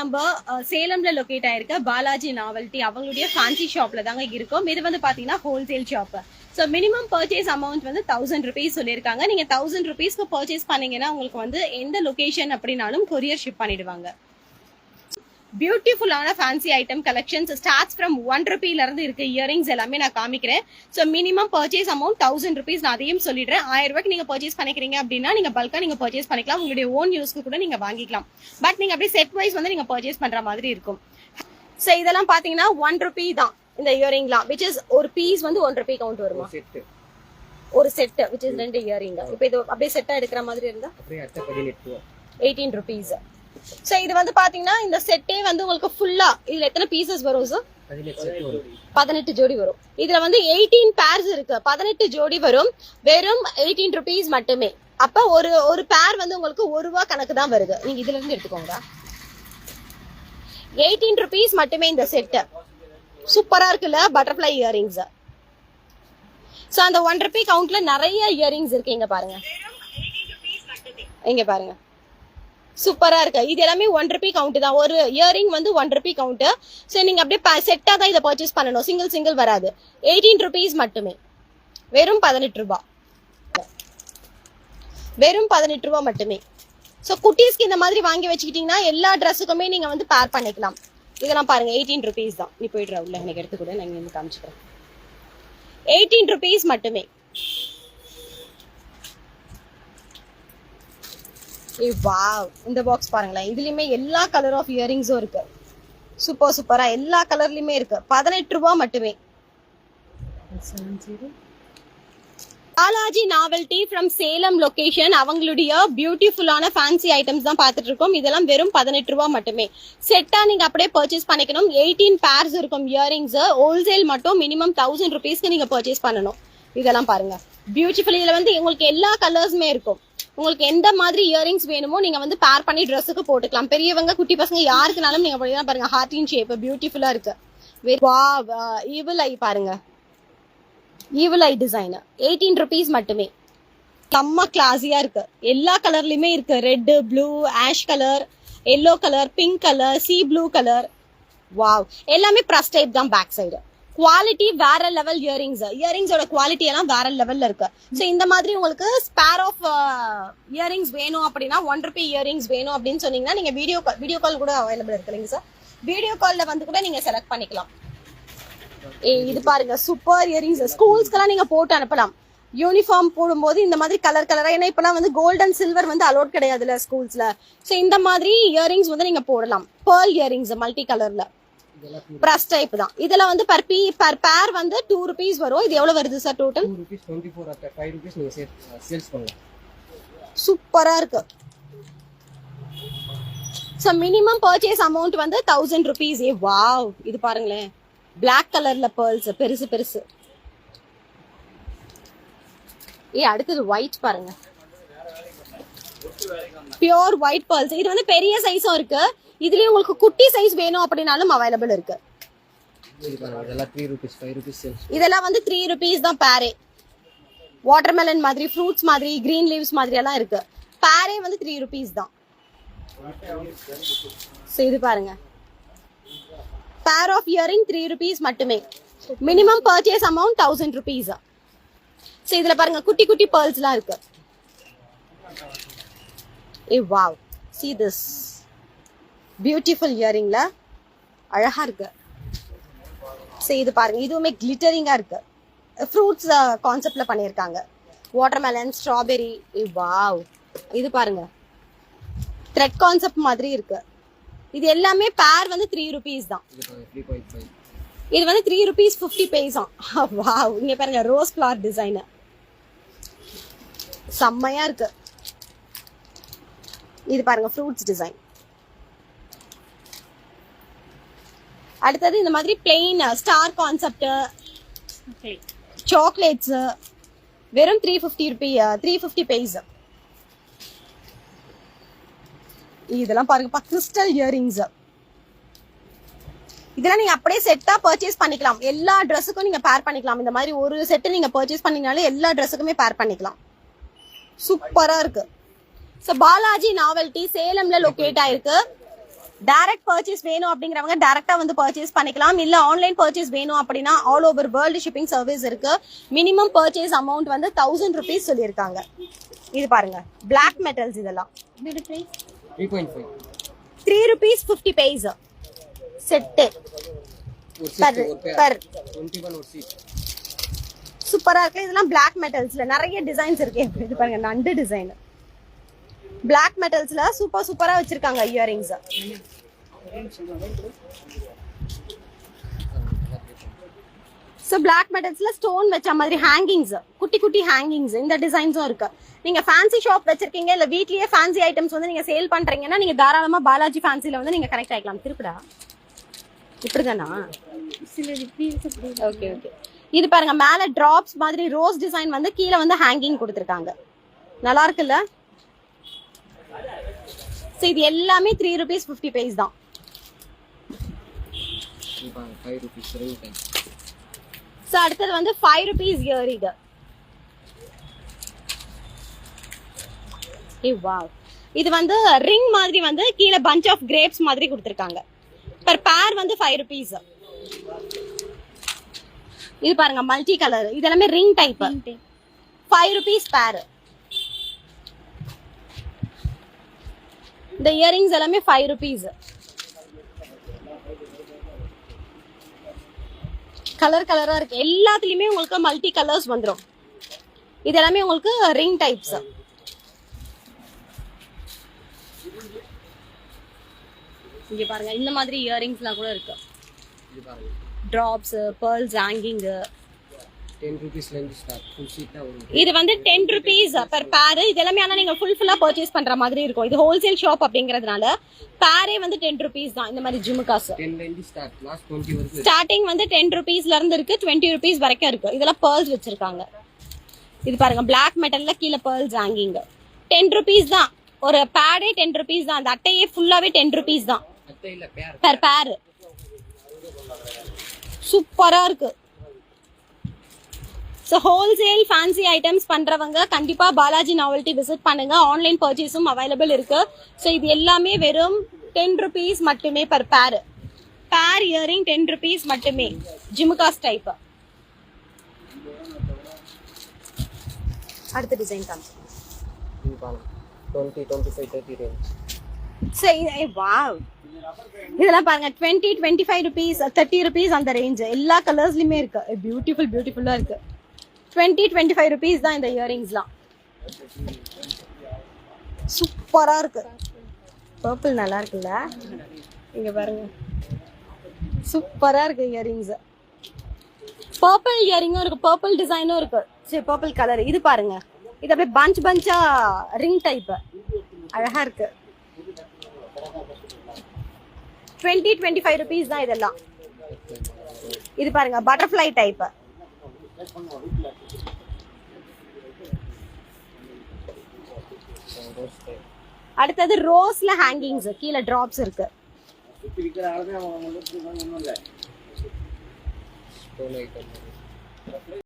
நம்ம சேலம்ல லொகேட் ஆயிருக்க பாலாஜி நாவல்ட்டி அவங்களுடைய ஃபேன்சி ஷாப்ல தாங்க இருக்கும். இது வந்து பாத்தீங்கன்னா wholesale shop so minimum purchase amount வந்து தௌசண்ட் ருபீஸ் சொல்லியிருக்காங்க. நீங்க தௌசண்ட் ருபீஸ்க்கு பர்ச்சேஸ் பண்ணீங்கன்னா உங்களுக்கு வந்து எந்த லொகேஷன் அப்படின்னாலும் கொரியர் ஷிப் பண்ணிடுவாங்க. பியூட்டிஃபுல்லான fancy item collections starts from one ருபில இருந்து இருக்கு இயரிங்ஸ் எல்லாமே நான் காமிக்கிறேன். So minimum purchase amount thousand rupees நான் அதையும் சொல்லிடுறேன். ஆயிரம் ரூபாய்க்கு நீங்க பர்ச்சேஸ் பண்ணிக்கிறீங்க அப்படின்னா நீங்க பல்கா நீங்க பர்ச்சேஸ் பண்ணிக்கலாம். உங்களுடைய ஓன் யூஸ்க்கு கூட நீங்க வாங்கிக்கலாம். பட் நீங்க அப்படியே செட் வைஸ் வந்து நீங்க பர்ச்சேஸ் பண்ற மாதிரி இருக்கும். ஸோ இதெல்லாம் பாத்தீங்கன்னா ஒன் ருபி தான் இந்த இயரிங்லாம் விச் இஸ் ஒரு பீஸ் வந்து ஒன் ருபி கவுண்ட் வருமா? ஒரு செட் விச் இஸ் ரெண்டு இயரிங் இப்போ இது அப்படியே செட்டா எடுக்கிற மாதிரி இருந்தா? அப்படியே அட்டை பதினெட்டு ரூபா. எயிட்டீன் ருபீஸ் ஸோ இது வந்து பாத்தீங்கன்னா இந்த செட்டே வந்து உங்களுக்கு ஃபுல்லா இதுல எத்தனை பீசஸ் வரும் சார் பதினெட்டு ஜோடி வரும். இதுல வந்து எயிட்டீன் பேர்ஸ் இருக்கு. பதினெட்டு ஜோடி வரும். வெறும் எயிட்டீன் ருபீஸ் மட்டுமே. அப்ப ஒரு ஒரு பேர் வந்து உங்களுக்கு ஒரு ரூபா கணக்கு தான் வருது. நீங்க இதுல இருந்து எடுத்துக்கோங்க. எயிட்டீன் ருபீஸ் மட்டுமே இந்த செட்டு சூப்பரா இருக்குல்ல? பட்டர்ஃபிளை இயரிங்ஸ் சோ அந்த ஒன் ருபி கவுண்ட்ல நிறைய இயரிங்ஸ் இருக்கு. இங்க பாருங்க. இங்க பாருங்க. சூப்பராக இருக்குது இது எல்லாமே ஒன் ருபி கவுண்ட் தான். ஒரு இயரிங் வந்து ஒன் ருபி கவுண்ட் ஸோ நீங்கள் அப்படியே செட்டாக தான் இதை பர்ச்சேஸ் பண்ணணும். சிங்கிள் சிங்கிள் வராது. எயிட்டீன் ருபீஸ் மட்டுமே. வெறும் பதினெட்டு ரூபா. வெறும் பதினெட்டு ரூபா மட்டுமே. ஸோ குட்டீஸ்க்கு இந்த மாதிரி வாங்கி வச்சுக்கிட்டீங்கன்னா எல்லா ட்ரெஸ்ஸுக்குமே நீங்கள் வந்து பேர் பண்ணிக்கலாம். இதெல்லாம் பாருங்கள் எயிட்டீன் ருபீஸ் தான். நீ போயிடுற உள்ள. எனக்கு எடுத்து கூட. நான் இங்க காமிச்சுக்கிறேன். எயிட்டீன் ருபீஸ் மட்டுமே. ஏ வாவ். இந்த பாக்ஸ் பாருங்களேன். இதுலயுமே எல்லா கலர் ஆஃப் இயரிங்ஸும் இருக்கு. சூப்பர் சூப்பரா எல்லா கலர்லயுமே இருக்கு. பதினெட்டு ரூபா மட்டுமே. Balaji novelty from Salem location அவங்களுடைய பியூட்டிஃபுல்லான ஃபேன்சி ஐட்டம்ஸ் தான் பார்த்துட்டு இருக்கோம் இதெல்லாம் வெறும் பதினெட்டு ரூபா மட்டுமே. செட்டாக நீங்கள் அப்படியே பர்ச்சேஸ் பண்ணிக்கணும். எயிட்டீன் பேர்ஸ் இருக்கும் இயரிங்ஸ் ஹோல்சேல் மட்டும் மினிமம் தௌசண்ட் ருபீஸ்க்கு நீங்கள் பர்ச்சேஸ் பண்ணணும். இதெல்லாம் பாருங்க. பியூட்டிஃபுல் இதில் வந்து உங்களுக்கு எல்லா கலர்ஸுமே இருக்கும். உங்களுக்கு எந்த மாதிரி இயரிங்ஸ் வேணுமோ நீங்க வந்து பேர் பண்ணி ட்ரெஸ்ஸுக்கு போட்டுக்கலாம். பெரியவங்க குட்டி பசங்க யாருக்குனாலும் நீங்க போய் பாருங்க. ஹார்டின் ஷேப் பியூட்டிஃபுல்லா இருக்கு. ஈவில் ஐ uh, பாருங்க. Evil eye design eighteen rupees மட்டுமே. செம்ம கிளாஸியா இருக்கு. எல்லா கலர்லயுமே இருக்கு. Red blue ash colour yellow colour pink colour sea blue colour wow எல்லாமே ப்ரஸ் டைப் தான் பேக் சைடு குவாலிட்டி வேற லெவல் இயரிங்ஸ் இயரிங்ஸோட குவாலிட்டி எல்லாம் வேற லெவல்ல இருக்கு. ஸோ இந்த மாதிரி உங்களுக்கு ஸ்பேர் ஆஃப் இயரிங்ஸ் வேணும் அப்படின்னா ஒன் ருபி இயரிங்ஸ் வேணும் அப்படின்னு சொன்னீங்கன்னா நீங்க வீடியோ கால் வீடியோ கால் கூட அவைலபிள் இருக்கு இல்லைங்க சார் வீடியோ கால்ல வந்து கூட நீங்க செலக்ட் பண்ணிக்கலாம். ஏ இது பாருங்க சூப்பர் இயரிங்ஸ் ஸ்கூல்ஸ்க்கெல்லாம் நீங்க போட்டு அனுப்பலாம். யூனிஃபார்ம் போடும்போது இந்த மாதிரி கலர் கலரா ஏன்னா இப்பெல்லாம் வந்து கோல்ட் அண்ட் சில்வர் வந்து அலோட் கிடையாதுல்ல ஸ்கூல்ஸ்ல ஸோ இந்த மாதிரி இயரிங்ஸ் வந்து நீங்க போடலாம். பேர்ல் இயரிங்ஸ் மல்டி கலர்ல ப்ரஸ் டைப் தான். இதுல வந்து பர் பீ பர் பேர் வந்து டூ ருபீஸ் வரும். இது எவ்வளவு வருது சார் டோட்டல் சூப்பரா இருக்கு. ஸோ மினிமம் பர்ச்சேஸ் அமௌண்ட் வந்து தௌசண்ட் ருபீஸ் ஏ. வாவ் இது பாருங்களேன். Black கலர்ல பேர்ல்ஸ் பெருசு பெருசு. ஏ அடுத்தது ஒயிட் பாருங்க. பியோர் ஒயிட் பேர்ல்ஸ் இது வந்து பெரிய சைஸும் இருக்கு. இதுலயும் உங்களுக்கு குட்டி சைஸ் வேணும் அப்படின்னாலும் அவைலபிள் இருக்கு. இதெல்லாம் வந்து த்ரீ ருபீஸ் தான் பேரே. வாட்டர்மெலன் மாதிரி ஃப்ரூட்ஸ் மாதிரி கிரீன் லீவ்ஸ் மாதிரி எல்லாம் இருக்கு. பேரே வந்து த்ரீ ருபீஸ் தான். So, இது பாருங்க. Pair of earring three rupees மட்டுமே. Minimum purchase amount thousand rupees so இதுல பாருங்க குட்டி குட்டி பேர்ல்ஸ்லாம் இருக்கு. ஏ வாவ். See திஸ் பியூட்டிஃபுல் இயரிங்ல அழகா இருக்கு. சரி இது பாருங்க. இதுவுமே கிளிட்டரிங்கா இருக்கு. ஃப்ரூட்ஸ் கான்செப்ட்ல பண்ணியிருக்காங்க. Watermelon strawberry wow. இது பாருங்க. த்ரெட் கான்செப்ட் மாதிரி இருக்கு. இது எல்லாமே பேர் வந்து த்ரீ ருபீஸ் தான். இது வந்து த்ரீ ருபீஸ் ஃபிஃப்டி பேஸாம் வாவ். இங்க பாருங்க ரோஸ் ஃபிளவர் டிசைன் செம்மையா இருக்கு. இது பாருங்க ஃப்ரூட்ஸ் டிசைன் அடுத்தது இந்த மாதிரி பிளெயின் ஸ்டார் கான்செப்ட் சாக்லேட்ஸ் வெறும் three fifty rupee three fifty paise இதெல்லாம் பாருங்கப்பா கிறிஸ்டல் இயரிங்ஸ் இதெல்லாம் நீங்க அப்படியே செட்டா பர்ச்சேஸ் பண்ணிக்கலாம். எல்லா ட்ரெஸ்ஸுக்கும் நீங்க பேர் பண்ணிக்கலாம். இந்த மாதிரி ஒரு செட்டு நீங்க பர்ச்சேஸ் பண்ணீங்கனாலே எல்லா ட்ரெஸ்ஸுக்குமே பேர் பண்ணிக்கலாம். சூப்பரா இருக்கு. ஸோ பாலாஜி நாவல்டி சேலம்ல லொக்கேட் ஆயிருக்கு. டைரக்ட் பர்ச்சேஸ் வேணும் அப்படிங்கிறவங்க டைரக்டா வந்து பர்ச்சேஸ் பண்ணிக்கலாம். இல்ல ஆன்லைன் பர்ச்சேஸ் வேணும் அப்படின்னா all over world shipping service இருக்கு. மினிமம் பர்ச்சேஸ் அமௌண்ட் வந்து தௌசண்ட் ருபீஸ் சொல்லியிருக்காங்க. இது பாருங்க. Black மெட்டல்ஸ் இதெல்லாம். Three rupees fifty paise set. Pair sheet சூப்பரா இருக்கு. இதெல்லாம் Black மெட்டல்ஸ்ல நிறைய டிசைன்ஸ் இருக்கு. இது பாருங்க நண்டு டிசைன் பிளாக் மெட்டல்ஸ்ல சூப்பர் சூப்பரா வச்சிருக்காங்க இயரிங்ஸ் ஸோ பிளாக் மெட்டல்ஸ்ல ஸ்டோன் வச்ச மாதிரி ஹேங்கிங்ஸ் குட்டி குட்டி ஹேங்கிங்ஸ் இந்த டிசைன்ஸும் இருக்கு. நீங்க ஃபேன்சி ஷாப் வச்சிருக்கீங்க இல்ல வீட்லயே ஃபேன்சி ஐட்டம்ஸ் வந்து நீங்க சேல் பண்றீங்கன்னா நீங்க தாராளமா பாலாஜி ஃபேன்சில வந்து நீங்க கனெக்ட் ஆகிக்கலாம் திருப்பிடா. இப்படிதானா? ஓகே ஓகே இது பாருங்க மேல டிராப்ஸ் மாதிரி ரோஸ் டிசைன் வந்து கீழே வந்து ஹேங்கிங் கொடுத்துருக்காங்க. நல்லா இருக்குல்ல? ஸோ இது எல்லாமே த்ரீ ருபீஸ் ஃபிஃப்டி பைஸ் தான். ஸோ அடுத்தது வந்து ஃபைவ் ருபீஸ் ஏ வாவ் இது வந்து ரிங் மாதிரி வந்து கீழே பஞ்ச் ஆஃப் கிரேப்ஸ் மாதிரி கொடுத்துருக்காங்க. பர் பேர் வந்து ஃபைவ் ருபீஸ் இது பாருங்க மல்டி கலர் இது எல்லாமே ரிங் டைப் ஃபைவ் ருபீஸ் பேர் இந்த இயரிங்ஸ் எல்லாமே ஃபைவ் ருபீஸ் கலர் கலராக இருக்கு. எல்லாத்துலேயுமே உங்களுக்கு மல்டி கலர்ஸ் வந்துடும் இது எல்லாமே உங்களுக்கு ரிங் டைப்ஸ் இங்கே பாருங்க இந்த மாதிரி இயரிங்ஸ்லாம் கூட இருக்கு. ட்ராப்ஸு பேர்ல்ஸ் ஹேங்கிங்கு டென் ருபீஸ்லேருந்து ஸ்டார்ட் ஃபுல் சீட்டாக வரும் இது வந்து டென் ருபீஸ் per பேர் இது எல்லாமே ஆனா நீங்க ஃபுல் ஃபுல்லா பர்ச்சேஸ் பண்ற மாதிரி இருக்கும். இது ஹோல்சேல் ஷாப் அப்படிங்கறதுனால பேரே வந்து டென் ருபீஸ் தான். இந்த மாதிரி ஜிமுகாஸ் டென்லேருந்து ஸ்டார்ட் லாஸ்ட் டுவெண்ட்டி வரைக்கும் ஸ்டார்டிங் வந்து டென் ருபீஸ்ல இருந்து இருக்கு. டுவெண்ட்டி ருபீஸ் வரைக்கும் இருக்கு. இதெல்லாம் பேர்ல்ஸ் வச்சிருக்காங்க. இது பாருங்க Black மெட்டல்ல கீழே பேர்ல்ஸ் ஹேங்கிங் டென் ருபீஸ் தான். ஒரு பேடே டென் ருபீஸ் தான். அந்த அட்டையே ஃபுல்லாவே டென் ருபீஸ் தான். பேர் பெர் பேர் சூப்பரா இருக்கு. ஸோ ஹோல்சேல் ஃபேன்சி ஐட்டம்ஸ் பண்றவங்க கண்டிப்பா பாலாஜி நாவல்ட்டி விசிட் பண்ணுங்க. ஆன்லைன் பர்ச்சேஸும் அவைலபிள் இருக்கு. ஸோ இது எல்லாமே வெறும் டென் ருபீஸ் மட்டுமே பர் பேர் பேர் இயரிங் டென் ருபீஸ் மட்டுமே. ஜிமுகாஸ் டைப் அடுத்த டிசைன் காமிச்சு சரி வாவ் இதெல்லாம் பாருங்க. Twenty twenty five rupees thirty rupees அந்த ரேஞ்ச் எல்லா கலர்ஸ்லயுமே இருக்கு. பியூட்டிஃபுல் பியூட்டிஃபுல்லா இருக்கு. டுவெண்ட்டி டுவெண்ட்டி ஃபைவ் ருபீஸ் தான் இந்த இயரிங்ஸ்லாம் சூப்பராக இருக்கு. பர்பிள் நல்லா இருக்குல்ல? இங்கே பாருங்க. சூப்பராக இருக்கு இயரிங்ஸ் பர்பிள் இயரிங்கும் இருக்கு பர்பிள் டிசைனும் இருக்கு. சரி பர்பிள் கலர் இது பாருங்க. இது அப்படியே பஞ்ச் பஞ்சா ரிங் டைப் அழகா இருக்கு. டுவெண்ட்டி டுவெண்ட்டி ஃபைவ் ருபீஸ் தான் இதெல்லாம். இது பாருங்க பட்டர்ஃப்ளை டைப்பு அடுத்தது ரோஸ்ல ஹேங்கிங்ஸ் கீழே டிராப்ஸ் இருக்கு. ஒன்றும்